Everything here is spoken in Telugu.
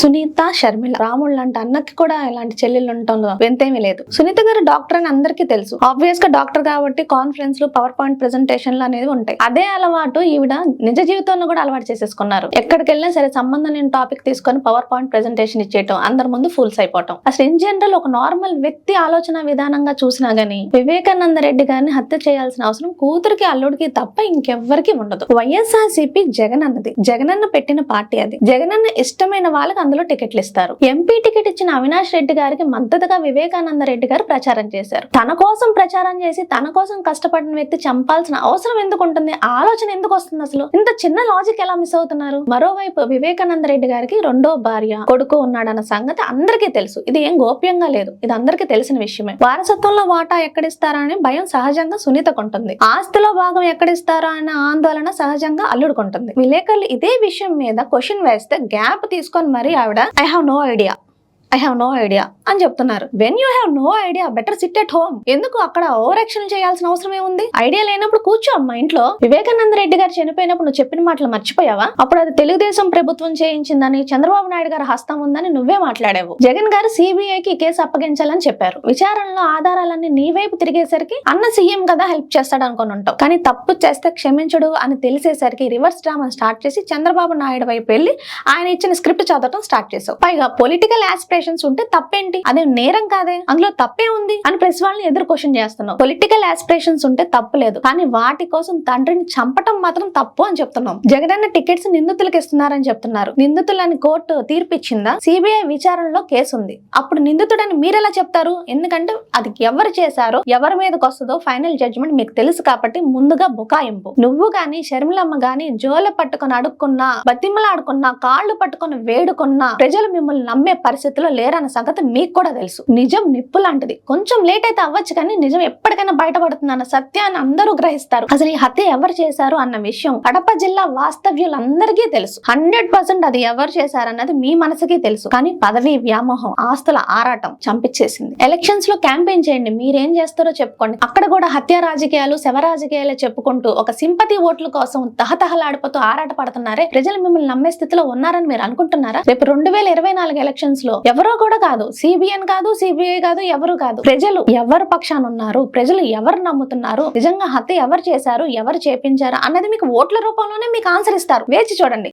సునీత షర్మిల రాముడు లాంటి అన్నకి కూడా ఇలాంటి చెల్లెళ్ళు ఉంటుందో వింతేమీ లేదు. సునీత గారు డాక్టర్ అని అందరికీ తెలుసు. ఆబ్వియస్గా డాక్టర్ కాబట్టి కాన్ఫరెన్స్లు పవర్ పాయింట్ ప్రెసెంటేషన్లు అనేది ఉంటాయి. అదే అలవాటు ఈవిడ నిజ జీవితంలో కూడా అలవాటు చేసేసుకున్నారు. ఎక్కడికి వెళ్ళినా సరే సంబంధం లేని టాపిక్ తీసుకొని పవర్ పాయింట్ ప్రెజెంటేషన్ ఇచ్చేయటం అందరి ముందు ఫూల్స్ అయిపోవటం. అసలు ఇన్ జనరల్ ఒక నార్మల్ వ్యక్తి ఆలోచన విధానంగా చూసినా గానీ వివేకానంద రెడ్డి గారిని హత్య చేయాల్సిన అవసరం కూతురికి అల్లుడికి తప్ప ఇంకెవ్వరికి ఉండదు. వైఎస్ఆర్సీపీ జగన్ అన్నది జగనన్న పెట్టిన పార్టీ అది. జగనన్న ఇష్టమైన వాళ్ళకి వందలు టికెట్లు ఇస్తారు. ఎంపీ టికెట్ ఇచ్చిన అవినాష్ రెడ్డి గారికి మద్దతుగా వివేకానంద రెడ్డి గారు ప్రచారం చేశారు. తన కోసం ప్రచారం చేసి తన కోసం కష్టపడిన వ్యక్తి చంపాల్సిన అవసరం ఎందుకు ఉంటుంది? ఆలోచన ఎందుకు వస్తుంది అసలు? ఇంత చిన్న లాజిక్ ఎలా మిస్ అవుతున్నారు? మరోవైపు వివేకానంద రెడ్డి గారికి రెండో భార్య కొడుకు ఉన్నాడన్న సంగతి అందరికీ తెలుసు. ఇది ఏం గోప్యంగా లేదు. ఇది అందరికీ తెలిసిన విషయమే. వారసత్వంలో వాటా ఎక్కడిస్తారా అని భయం సహజంగా సునీతకుంటుంది ఆస్తిలో భాగం ఎక్కడిస్తారా అనే ఆందోళన సహజంగా అల్లుడుకుంటుంది విలేకరులు ఇదే విషయం మీద క్వశ్చన్ వేస్తే గ్యాప్ తీసుకొని మరీ ఆవిడ I have no idea I have no idea అని చెప్తున్నారు. When you have no idea better sit at home ఎందుకు అక్కడ ఓవర్ యాక్షన్ చేయాల్సిన అవసరం ఏముంది? ఐడియా లేనప్పుడు కూర్చో అమ్మా ఇంట్లో. వివేకానంద రెడ్డి గారు చనిపోయినప్పుడు నువ్వు చెప్పిన మాటలు మర్చిపోయావా? అప్పుడు అది తెలుగుదేశం ప్రభుత్వం చేయించిందని చంద్రబాబు నాయుడు గారి హస్తం ఉందని నువ్వే మాట్లాడావు. జగన్ గారు సిబిఐకి కేసు అప్పగించాలని చెప్పారు. విచారణలో ఆధారాలన్నీ నీ వైపు తిరిగేసరికి అన్న సీఎం కదా హెల్ప్ చేస్తాడు అనుకుని ఉంటావు. కానీ తప్పు చేస్తే క్షమించడు అని తెలిసేసరికి రివర్స్ డ్రామా స్టార్ట్ చేసి చంద్రబాబు నాయుడు వైపు వెళ్ళి ఆయన ఇచ్చిన స్క్రిప్ట్ చదవటం స్టార్ట్ చేసావు. పైగా పొలిటికల్ ఆస్పిరేషన్స్ ఉంటే తప్పేంటి? అదే నేరం కాదే? అందులో తప్పే ఉంది? అని ప్రెస్ వాళ్ళని ఎదురు క్వశ్చన్ చేస్తున్నాం. పొలిటికల్ ఆస్పిరేషన్స్ ఉంటే తప్పు లేదు. కానీ వాటి కోసం తండ్రిని చంపటం మాత్రం తప్పు అని చెప్తున్నాం. జగనన్న టికెట్స్ నిందితులకు ఇస్తున్నారని చెప్తున్నారు. నిందితులని కోర్టు తీర్పు ఇచ్చిందా సిబిఐ విచారణలో కేసు ఉంది. అప్పుడు నిందితుడని మీరెలా చెప్తారు? ఎందుకంటే అది ఎవరు చేశారో ఎవరి మీదకి వస్తుందో ఫైనల్ జడ్జ్మెంట్ మీకు తెలుసు కాబట్టి ముందుగా బుకాయింపు. నువ్వు గాని షర్మిలమ్మ గాని జోల పట్టుకొని అడుక్కున్నా బతిమలాడుకున్నా కాళ్ళు పట్టుకొని వేడుకున్నా ప్రజలు మిమ్మల్ని నమ్మే పరిస్థితిలో లేరన్న సంగతి మీకు కూడా తెలుసు. నిజం నిప్పు లాంటిది. కొంచెం లేట్ అయితే అవ్వచ్చు కానీ నిజం ఎప్పటికైనా బయటపడుతుంది అన్న సత్యాన్ని అందరూ గ్రహిస్తారు. అసలు ఈ హత్య ఎవరు చేశారు అన్న విషయం కడప జిల్లా వాస్తవ్యులందరికీ తెలుసు. హండ్రెడ్ పర్సెంట్ అది ఎవరు చేశారన్నది మీ మనసుకి తెలుసు. కానీ పదవి వ్యామోహం ఆస్తుల ఆరాటం చంపించేసింది ఎలక్షన్స్లో క్యాంపెయిన్ చేయండి. మీరేం చేస్తారో చెప్పుకోండి. అక్కడ కూడా హత్య రాజకీయాలు శవ రాజకీయాలు చెప్పుకుంటూ ఒక సింపతి ఓట్ల కోసం తహతహలాడిపోతూ ఆరాట పడుతున్నారే ప్రజలు మిమ్మల్ని నమ్మే స్థితిలో ఉన్నారని మీరు అనుకుంటున్నారా? రేపు రెండు వేల ఇరవై నాలుగు ఎలక్షన్స్లో ఎవరో కూడా కాదు. సిబిఎన్ కాదు సిబిఐ కాదు ఎవరు కాదు. ప్రజలు ఎవరు పక్షాన ఉన్నారు? ప్రజలు ఎవరు నమ్ముతున్నారు? నిజంగా హత్య ఎవరు చేశారు? ఎవరు చేపించారు? అన్నది మీకు ఓట్ల రూపంలోనే మీకు ఆన్సర్ ఇస్తారు. వేచి చూడండి.